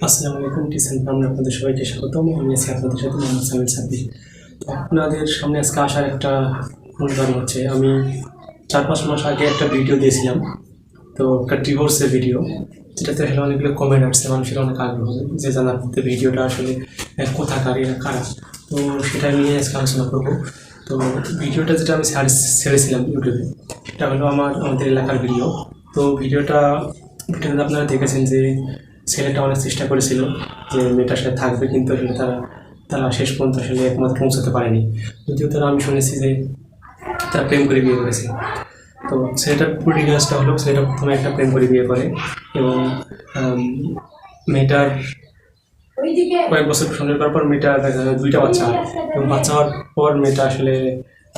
আসসালামু আলাইকুম, টিসেন ফার্মে আপনাদের সবাইকে স্বাগতম। আমি আছি আপনাদের সাথে মোহাম্মদ সামিল সাব্বির। তো আপনাদের সামনে আজকে আসার একটা কারণ হচ্ছে। আমি চার পাঁচ মাস আগে একটা ভিডিও দিয়েছিলাম, তো একটা ডিভোর্সের ভিডিও। যেটাতে আসলে অনেকগুলো কমেন্ট আসছে, মানুষের অনেক আগ্রহ। যে জানাতে ভিডিওটা আসলে কোথাকার এরা কারা। তো সেটা নিয়ে আজকে আলোচনা করব। তো ভিডিওটা যেটা আমি ছাড়- ছেড়েছিলাম ইউটিউবে এটা হলো আমার, আমাদের এলাকার ভিডিও তো ভিডিওটা ভিডিওতে আপনারা দেখেছেন যে ছেলেটা অনেক চেষ্টা করেছিল যে মেয়েটার সাথে থাকবে কিন্তু আসলে তারা তারা শেষ পর্যন্ত আসলে একমত পৌঁছাতে পারেনি। যদিও তারা আমি শুনেছি যে তারা প্রেম করে বিয়ে করেছে। তো ছেলেটার পুরো ডিটেলসটা হলো ছেলেটা প্রথমে একটা প্রেম করে বিয়ে করে এবং মেয়েটার কয়েক বছর সঙ্গে করার পর মেয়েটা দেখা যায় দুইটা বাচ্চা। হয় এবং বাচ্চা হওয়ার পর মেয়েটা আসলে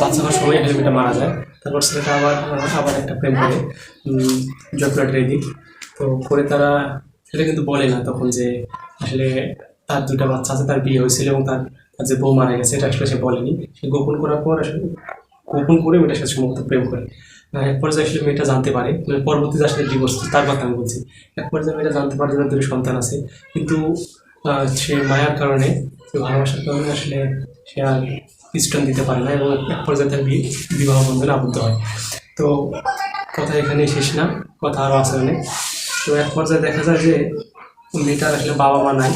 বাচ্চা হওয়ার সময় আসলে মেয়েটা মারা যায়। তারপর ছেলেটা আবার আবার একটা প্রেম করে জয়পুরহাটের দিক তো করে তারা সেটা কিন্তু বলে না তখন যে আসলে তার দুটা বাচ্চা আছে, তার বিয়ে হয়েছিল এবং তার যে বউ মারা গেছে, এটা আসলে সে বলেনি। সে গোপন করার পর আসলে গোপন করে মেয়েটার সাথে সম্ভবত প্রেম করে। এক পর্যায়ে আসলে মেয়েটা জানতে পারে মানে পরবর্তীতে আসলে ডিভোর্স তার কথা আমি বলছি, এক পর্যায়ে মেয়েটা জানতে পারে যে দুটো সন্তান আছে, কিন্তু সে মায়ার কারণে ভালোবাসার কারণে আসলে সে আর স্টোন দিতে পারে না এবং এক পর্যায়ে তার বিবাহ বন্ধনে আবদ্ধ হয়। তো, কথা এখানে শেষ না, কথা আরও আছে অনেক তো এক পর্যায়ে দেখা যায় যে মেয়েটার আসলে বাবা মা নাই,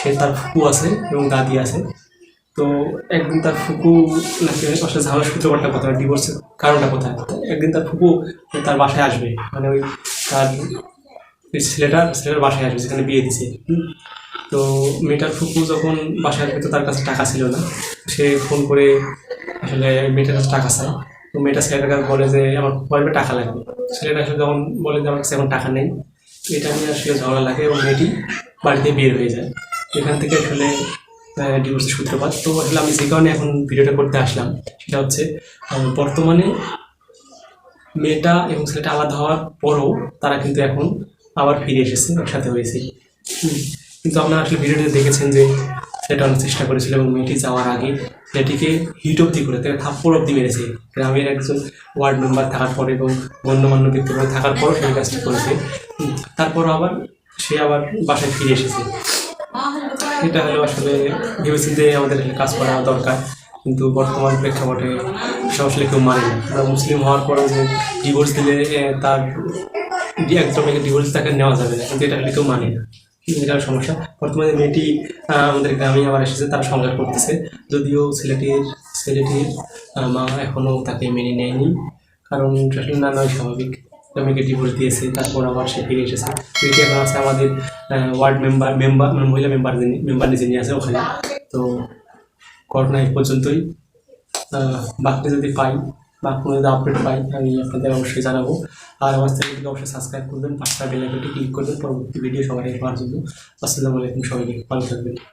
সে তার ফুকু আছে এবং দাদি আছে। তো একদিন তার ফুপু নাকি আসলে ঝামেলা সূত্রপাতটা কোথায় ডিভোর্সের কারণটা কোথায়? একদিন তার ফুপু তার বাসায় আসবে মানে ওই তার ওই ছেলেটার বাসায় আসবে, যেখানে বিয়ে দিছে তো মেয়েটার ফুকু যখন বাসায় আসবে, তো তার কাছে টাকা ছিল না। সে ফোন করে আসলে মেয়েটার কাছে টাকা চায়। তো মেয়েটা ছেলেটার কাছে বলে যে, আমার পরে টাকা লাগবে। ছেলেটা আসলে যখন বলে যে, আমার কাছে এখন টাকা নেই। এটা নিয়ে আসলে ঝগড়া লাগে এবং মেয়েটি বাড়িতে বের হয়ে যায়। এখান থেকে আসলে ডিভোর্সের সূত্রপাত। তো আসলে আমি যে কারণে এখন ভিডিওটা করতে আসলাম, সেটা হচ্ছে বর্তমানে মেয়েটা এবং ছেলেটা আলাদা হওয়ার পরও তারা কিন্তু এখন আবার ফিরে এসেছে, একসাথে হয়েছে। কিন্তু আপনারা আসলে ভিডিওটা দেখেছেন যে সেটা অনেক চেষ্টা করেছিল এবং মেয়েটি যাওয়ার আগে ছেলেটিকে হিট অব্দি করে, তাকে থাপ্পড় অব্দি মেরেছে। গ্রামের একজন ওয়ার্ড মেম্বার থাকার পর এবং গণ্যমান্য ব্যক্তিগত থাকার পরও সেই কাজটি করেছে। তারপর আবার সে আবার বাসায় ফিরে এসেছে। এটা হলো আসলে ভেবেচিন্তে আমাদের কাজ করা দরকার, কিন্তু বর্তমান প্রেক্ষাপটে সব আসলে কেউ মানে না। মুসলিম হওয়ার পরেও যে ডিভোর্স দিলে তার একদম ডিভোর্স তাকে নেওয়া যাবে না, কিন্তু এটা আসলে কেউ মানে না। এটা সমস্যা? বর্তমানে মেয়েটি আমাদের গ্রামে আবার এসেছে, তারা সংসার করতেছে। যদিও ছেলেটির ছেলেটির মা এখনও তাকে মেনে নেয়নি, কারণ না নয় স্বাভাবিক মেয়েকে ডিভোর্স দিয়েছে, তারপর আবার সে ফিরে এসেছে। মেয়েটি এখন আছে আমাদের ওয়ার্ড মেম্বার মেম্বার মহিলা মেম্বার মেম্বার নিজে নিয়ে আছে ওখানে। তো, ঘটনা এই পর্যন্তই। বাকিটা যদি পাই বা কোনো যদি আপডেট পাই আমি আপনাদের অবশ্যই জানাব। আর আমার চ্যানেলটিকে অবশ্যই সাবস্ক্রাইব করবেন পাঁচটা বেলাইকনটি ক্লিক করবেন, পরবর্তী ভিডিও সবাই পাওয়ার জন্য। আসসালামু আলাইকুম সবাইকে, ভালো থাকবেন।